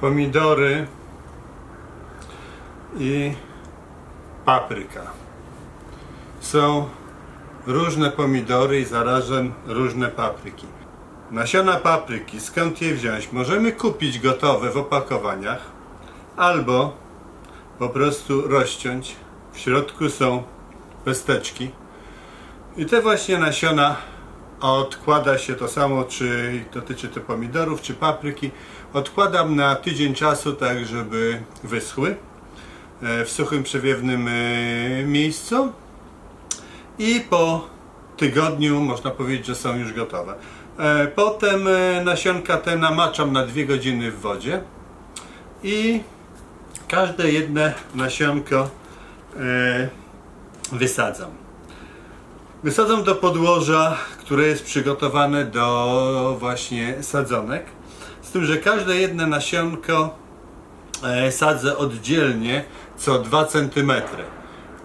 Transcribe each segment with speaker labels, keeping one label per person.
Speaker 1: pomidory i papryka. Są różne pomidory i zarazem różne papryki. Nasiona papryki, skąd je wziąć? Możemy kupić gotowe w opakowaniach albo po prostu rozciąć. W środku są pesteczki. I te właśnie nasiona odkłada się to samo, czy dotyczy to pomidorów, czy papryki. Odkładam na tydzień czasu, tak żeby wyschły e, w suchym, przewiewnym e, miejscu. I po tygodniu można powiedzieć, że są już gotowe. E, Potem nasionka te namaczam na 2 godziny w wodzie i każde jedne nasionko wysadzam. Wysadzam do podłoża, które jest przygotowane do właśnie sadzonek. Z tym, że każde jedno nasionko e, sadzę oddzielnie co 2 cm.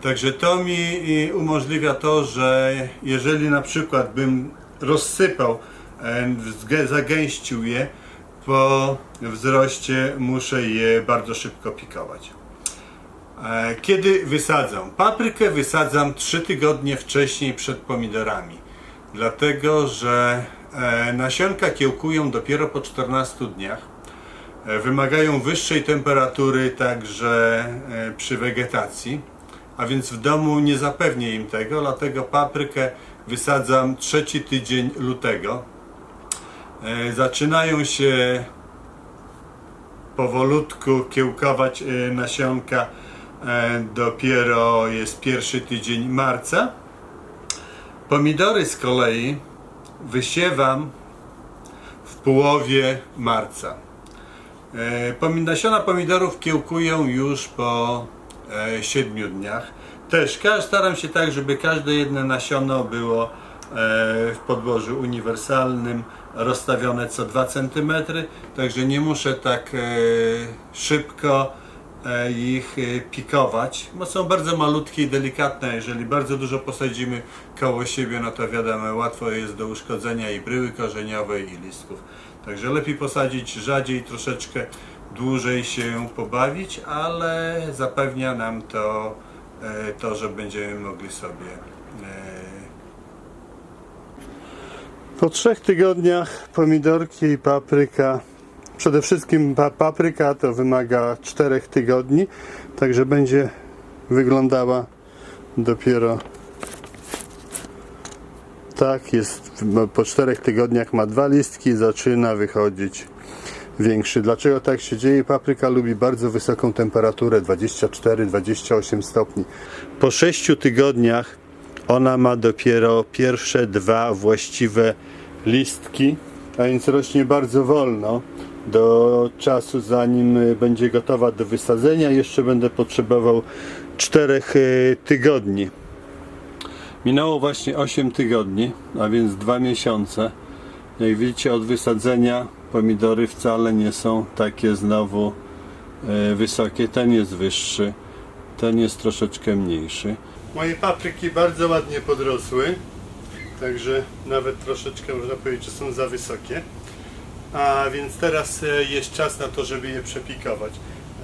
Speaker 1: Także to mi umożliwia to, że jeżeli na przykład bym rozsypał, e, zagęścił je, po wzroście muszę je bardzo szybko pikować. E, Kiedy wysadzam? Paprykę wysadzam 3 tygodnie wcześniej przed pomidorami. Dlatego, że e, nasionka kiełkują dopiero po 14 dniach. E, Wymagają wyższej temperatury także e, przy wegetacji, a więc w domu nie zapewnię im tego, dlatego paprykę wysadzam trzeci tydzień lutego. Zaczynają się powolutku kiełkować nasionka dopiero jest pierwszy tydzień marca. Pomidory z kolei wysiewam w połowie marca. E, Nasiona pomidorów kiełkują już po e, 7 dniach. Też staram się tak, żeby każde jedno nasiono było e, w podłożu uniwersalnym rozstawione co 2 cm, także nie muszę tak e, szybko e, ich e, pikować, bo są bardzo malutkie i delikatne. Jeżeli bardzo dużo posadzimy koło siebie, no to wiadomo, łatwo jest do uszkodzenia i bryły korzeniowej i listków. Także lepiej posadzić rzadziej, troszeczkę dłużej się pobawić, ale zapewnia nam to e, to, że będziemy mogli sobie e, po trzech tygodniach pomidorki i papryka, przede wszystkim pa papryka to wymaga czterech tygodni, także będzie wyglądała dopiero tak, jest po czterech tygodniach ma dwa listki, zaczyna wychodzić większy. Dlaczego tak się dzieje? Papryka lubi bardzo wysoką temperaturę 24-28 stopni. Po 6 tygodniach ona ma dopiero pierwsze dwa właściwe listki, a więc rośnie bardzo wolno. Do czasu, zanim y, będzie gotowa do wysadzenia, jeszcze będę potrzebował 4 tygodni. Minęło właśnie 8 tygodni, a więc 2 miesiące. Jak widzicie, od wysadzenia pomidory wcale nie są takie znowu e, wysokie. Ten jest wyższy, ten jest troszeczkę mniejszy. Moje papryki bardzo ładnie podrosły, także nawet troszeczkę można powiedzieć, że są za wysokie. A więc teraz e, jest czas na to, żeby je przepikować.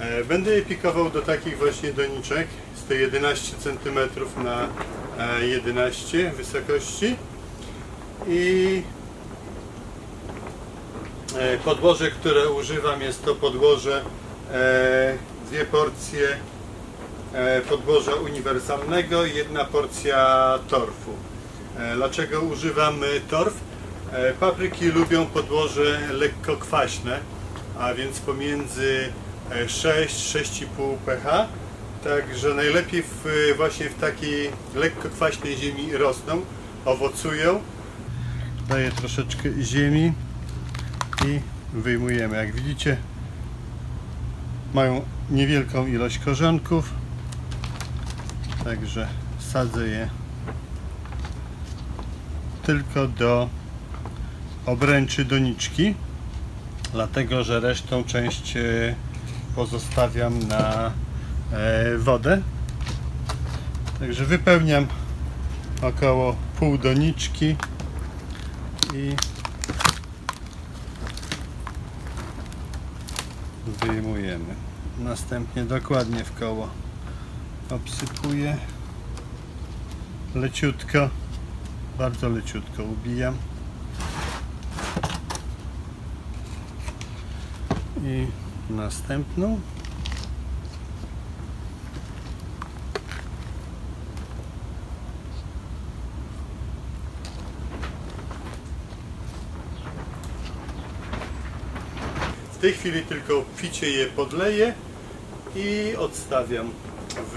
Speaker 1: E, Będę je pikował do takich właśnie doniczek, 111 cm na e, 11 wysokości i e, podłoże, które używam jest to podłoże e, dwie porcje e, podłoża uniwersalnego i jedna porcja torfu. E, Dlaczego używam e, torf? E, Papryki lubią podłoże lekko kwaśne, a więc pomiędzy e, 6-6,5 pH. Także najlepiej w, e, właśnie w takiej lekko kwaśnej ziemi rosną, owocują. Daję troszeczkę ziemi i wyjmujemy. Jak widzicie, mają niewielką ilość korzonków, także sadzę je tylko do obręczy doniczki, dlatego że resztą część e, pozostawiam na e, wodę. Także wypełniam około pół doniczki i wyjmujemy. Następnie dokładnie w koło obsypuję leciutko, bardzo leciutko ubijam i następną W tej chwili tylko obficie je podleję i odstawiam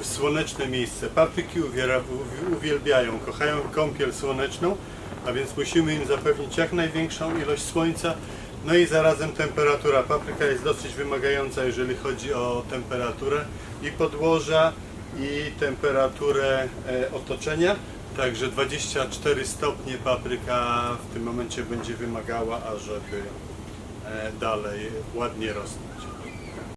Speaker 1: w słoneczne miejsce. Uwi- uwielbiają, kochają kąpiel słoneczną, a więc musimy im zapewnić jak największą ilość słońca. No i zarazem temperatura. Papryka jest dosyć wymagająca, jeżeli chodzi o temperaturę i podłoża, i temperaturę e, otoczenia. Także 24 stopnie papryka w tym momencie będzie wymagała, ażeby e, dalej ładnie rosnąć.